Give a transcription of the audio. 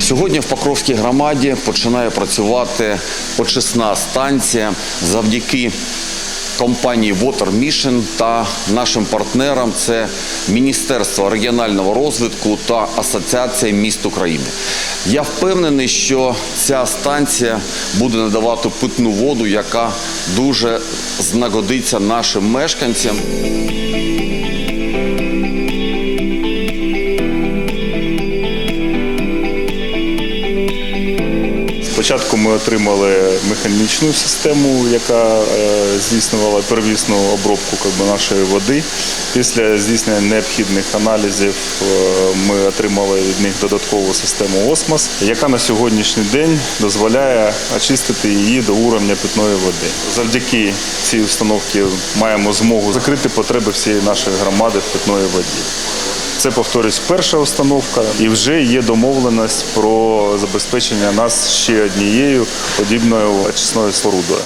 Сьогодні в Покровській громаді починає працювати очисна станція завдяки компанії Water Mission та нашим партнерам це Міністерство регіонального розвитку та Асоціація міст України. Я впевнений, що ця станція буде надавати питну воду, яка дуже знагодиться нашим мешканцям. Спочатку ми отримали механічну систему, яка е, здійснювала первісну обробку нашої води. Після здійснення необхідних аналізів е, ми отримали від них додаткову систему осмос, яка на сьогоднішній день дозволяє очистити її до уровня питної води. Завдяки цій установці маємо змогу закрити потреби всієї нашої громади в питної воді. Це повторюсь, перша установка, і вже є домовленість про забезпечення нас ще однією подібною очисною спорудою.